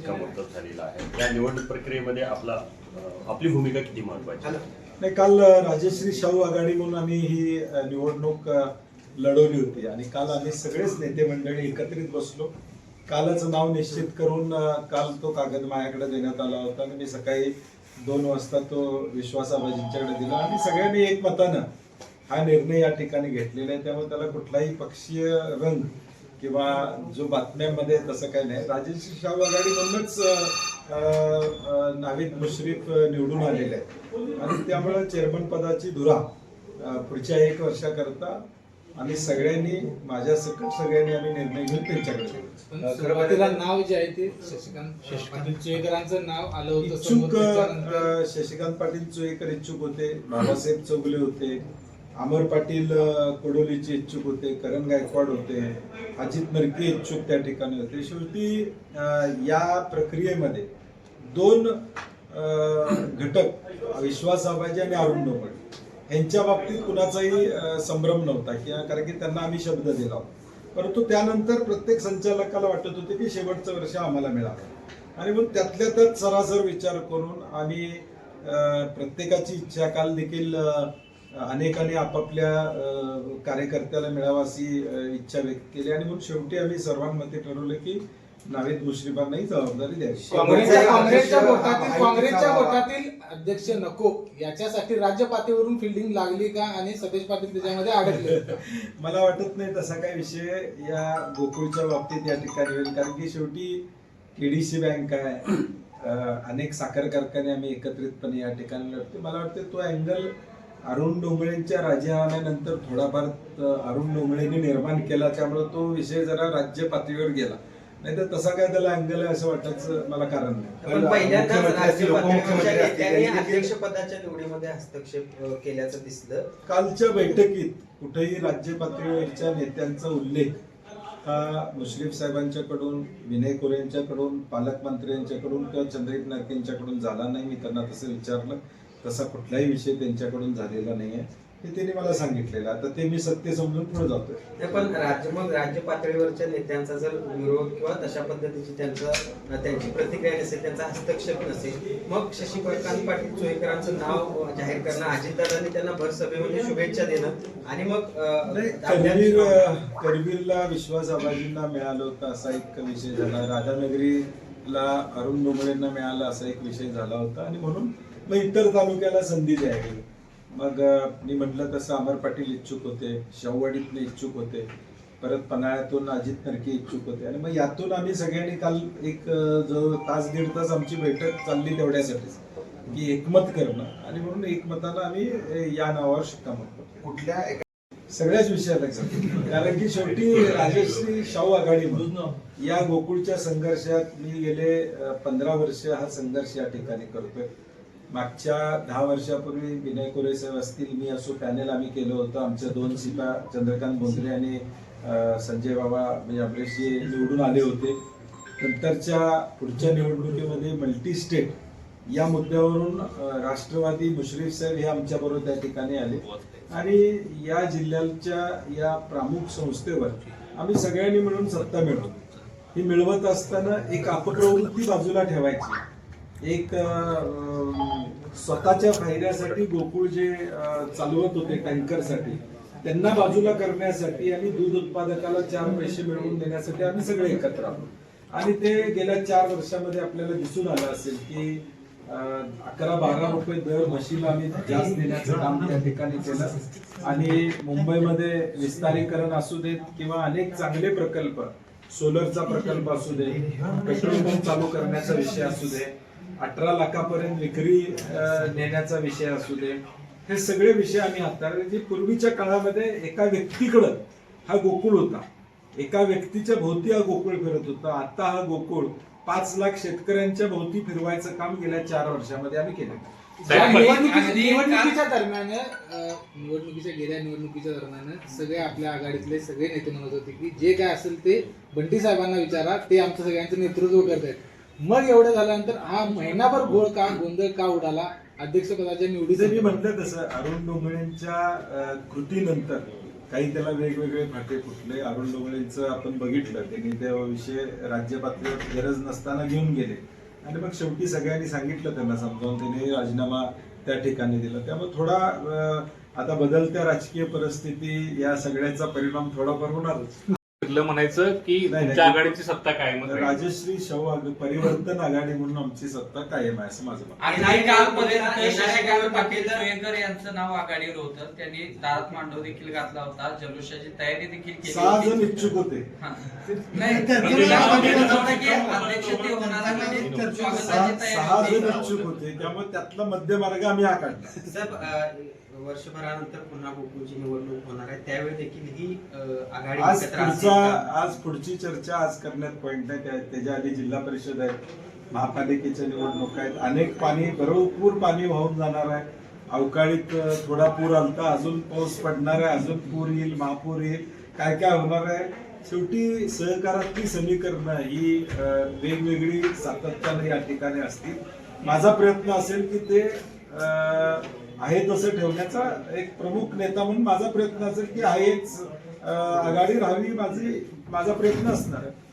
शिक्कामोर्तब झालेला आहे. या निवडणूक प्रक्रियेमध्ये आपला आपली भूमिका किती महत्वाची नाही काल राजश्री शाहू आघाडी म्हणून आम्ही ही निवडणूक लढवली होती. आणि काल आम्ही सगळेच नेते मंडळी एकत्रित बसलो. कालच नाव निश्चित करून काल तो कागद माझ्याकडे देण्यात आला होता. आणि मी सकाळी दोन वाजता तो विश्वासाबाजींच्याकडे दिला. आणि सगळ्यांनी एक मतानं हा निर्णय या ठिकाणी घेतलेला आहे. त्यामुळे त्याला कुठलाही पक्षीय रंग किंवा जो बातम्यांमध्ये तसं काही नाही. राजश्री शाहू आघाडी म्हणूनच नावीद मुश्रीफ निवडून आलेले आहेत. आणि त्यामुळे चेअरमन पदाची धुरा पुढच्या एक वर्षाकरता आम्ही सगळ्यांनी माझ्या सकट सगळ्यांनी आम्ही निर्णय घेऊन त्यांच्याकडे सुरुवातीला नाव जे आहे ते शशिकांत पाटील. चोयकरांचं नाव आलं होतं इच्छुक शशिकांत पाटील चोईकर इच्छुक होते. बाबासाहेब चौगुले होते. अमर पाटील कडोलीचे कोडोलीचे इच्छुक होते करण गायकवाड होते अजित नरके इच्छुक त्या ठिकाणी होते. शेवटी या प्रक्रियेमध्ये दोन घटक विश्वास आबाजी आणि अरुण डोंगरे यांच्या बाबतीत कुणाचाही संभ्रम नव्हता किंवा कारण की त्यांना आम्ही शब्द दिला परंतु त्यानंतर प्रत्येक संचालकाला वाटत होते की शेवटचं वर्ष आम्हाला मिळालं आणि मग त्यातल्या त्यात सरासर विचार करून आम्ही प्रत्येकाची इच्छा काल देखील अनेकांनी आपापल्या कार्यकर्त्याला मिळावा अशी इच्छा व्यक्त केली आणि म्हणून शेवटी आम्ही सर्वांमध्ये ठरवलं की नावेद मुश्रीफांनाही जबाबदारी द्यावी काँग्रेसच्या गोटातील काँग्रेसच्या अध्यक्ष नको. याच्यासाठी राज्य पातळीवरून फिल्डिंग लागली का आणि सतेज पाटील त्याच्यामध्ये अडकले? मला वाटत नाही तसा काही विषय या गोकुळच्या बाबतीत या ठिकाणी होईल. कारण की शेवटी केडीसी बँक आहे. अनेक साखर कारखाने आम्ही एकत्रितपणे या ठिकाणी लढतो मला वाटतं तो अँगल अरुण डोंगळेंच्या राजीनाम्यानंतर थोडाफार अरुण डोंगळेंनी निर्माण केला त्यामुळे तो विषय जरा राज्य पातळीवर गेला. नाही तर तसा काय त्याला अँगल आहे असं वाटायचं मला कारण नाही. अध्यक्षपदाच्या निवडीमध्ये हस्तक्षेप केल्याचं दिसलं. कालच्या बैठकीत कुठेही राज्य पातळीवरच्या नेत्यांचा उल्लेख हा मुश्रीफ साहेबांच्याकडून विनय कोरे यांच्याकडून पालकमंत्री यांच्याकडून किंवा चंद्रिक नाईक यांच्याकडून झाला नाही मी त्यांना तसं विचारलं. तसा कुठलाही विषय त्यांच्याकडून झालेला नाही आहे हे त्यांनी मला सांगितलेलं आता ते मी सत्य समजून पुढे जातोय. पण राज्य मग राज्य पातळीवरच्या नेत्यांचा जर विरोध किंवा तशा पद्धतीची त्यांचा त्यांची प्रतिक्रिया नसेल त्यांचा हस्तक्षेप नसेल मग शशिकांत पाटील चोईकरांचं नाव जाहीर करणं अजितदादांनी त्यांना भर सभेमध्ये शुभेच्छा देणं आणि मग करवीर करवीरला विश्वास आबाजींना मिळालं होतं असा एक विषय झाला. राधानगरीला अरुण डोंगरेंना मिळाला असा एक विषय झाला होता. आणि म्हणून मग इतर तालुक्याला संधी द्यावी मग मी म्हटलं तसं अमर पाटील इच्छुक होते शाहूवाडीतले इच्छुक होते परत पन्हाळ्यातून अजित नरके इच्छुक होते आणि मग यातून आम्ही सगळ्यांनी काल एक जो तास दीड तास आमची बैठक चालली तेवढ्यासाठीच की एकमत करणं आणि म्हणून एकमतानं आम्ही या नावावर शिक्कामोर्तब केलं. कुठल्या सगळ्याच विषयाला. कारण की शेवटी राजश्री शाहू आघाडी म्हणून या गोकुळच्या संघर्षात मी गेले पंधरा वर्ष हा संघर्ष या ठिकाणी करतोय मागच्या दहा वर्षापूर्वी विनय कोरे साहेब असतील मी असो पॅनेल आम्ही केलं होतं. आमच्या दोन सीटा चंद्रकांत बोंद्रे आणि संजय बाबा म्हणजे आपल्याशी निवडून आले होते. नंतरच्या पुढच्या निवडणुकीमध्ये मल्टी स्टेट या मुद्द्यावरून राष्ट्रवादी मुश्रीफ साहेब हे आमच्या बरोबर त्या ठिकाणी आले. आणि या जिल्ह्याच्या या प्रमुख संस्थेवर आम्ही सगळ्यांनी मिळून सत्ता मिळवली. ही मिळवत असताना एक अपप्रवृत्ती बाजूला ठेवायची. एक स्वतःच्या फायद्यासाठी गोकुळ जे चालवत होते टँकरसाठी त्यांना बाजूला करण्यासाठी आणि दूध उत्पादकाला चार पैसे मिळवून देण्यासाठी आम्ही सगळे एकत्र आहोत. आणि ते गेल्या चार वर्षामध्ये आपल्याला दिसून आलं असेल की अकरा बारा रुपये दर म्हशीला आम्ही जास्त देण्याचं काम त्या ठिकाणी केलं. आणि मुंबईमध्ये विस्तारीकरण असू देत किंवा अनेक चांगले प्रकल्प सोलरचा प्रकल्प असू दे पेट्रोल पंप चालू करण्याचा विषय असू दे अठरा लाखापर्यंत विक्री नेण्याचा विषय असू दे. हे सगळे विषय आम्ही हाताळले. जे पूर्वीच्या काळामध्ये एका व्यक्तीकडं हा गोकुळ होता. एका व्यक्तीच्या भोवती हा गोकुळ फिरत होता. आता हा गोकुळ पाच लाख शेतकऱ्यांच्या भोवती फिरवायचं काम गेल्या चार वर्षामध्ये आम्ही केलं. निवडणुकीच्या दरम्यान निवडणुकीच्या गेल्या निवडणुकीच्या दरम्यान सगळे आपल्या आघाडीतले सगळे नेते म्हणत होते की जे काय असेल ते बंटी साहेबांना विचारा. ते आमचं सगळ्यांचं नेतृत्व करत आहेत मग एवढं झाल्यानंतर हा महिनाभर गोळ का गोंधळ का उडाला? अध्यक्षपदाच्या निवडीचं मी म्हटलं तसं अरुण डोंगळेंच्या कृतीनंतर काही त्याला वेगवेगळे फाटे फुटले. अरुण डोंगळेंचं आपण बघितलं. त्यांनी त्या विषय राज्य पातळीवर गरज नसताना घेऊन गेले. आणि मग शेवटी सगळ्यांनी सांगितलं त्यांना समजावून त्यांनी राजीनामा त्या ठिकाणी दिला. त्यामुळे थोडा आता बदलत्या राजकीय परिस्थिती या सगळ्याचा परिणाम थोडाफार होणारच. ठरलं म्हणायचं की नाही. तुमच्या आघाडीची सत्ता कायम राजश्री शव परिवर्तन आघाडी म्हणून आमची सत्ता कायम आहे असं माझं मत. आणि काही काळपर्यंत येणाऱ्या शशिकांत काळात पाटील पाटील- सोयकर यांचं नाव आघाडीवर होतं त्यांनी दारात मांडव देखील घातला होता जल्लोषाची तयारी देखील केली सहा जण. इच्छुक होते हा. नाही त्याच्यामध्ये नव्हतं की अध्यक्ष ते होणार म्हणजे सहा स्वागताची तयारी सहा जण होती. इच्छुक होते त्यामुळे त्यातला मध्य मार्ग आम्ही हा काढला साहेब अ, वर्षभरानंतर पुन्हा गोकुळची निवडणूक होणार आहे. त्यावेळी देखील ही आघाडी आज पुढचा? आज पुढची चर्चा आज करण्यात पॉईंट नाही. त्या- त्याच्या आधी जिल्हा परिषद आहे महापालिकेच्या निवडणुका आहेत. अनेक पाणी भरपूर पाणी वाहून जाणार आहे. अवकाळीत थोडा पूर आलता अजून पाऊस पडणार आहे अजून पूर येईल महापूर येईल. काय काय होणार आहे? शेवटी सहकारातली समीकरणं ही वेगवेगळी सातत्याने या ठिकाणी असतील. माझा प्रयत्न असेल की ते आहे तसं ठेवण्याचा एक प्रमुख नेता म्हणून माझा प्रयत्न असेल की आहेच आघाडी राहावी माझी माझा प्रयत्न असणार. आहे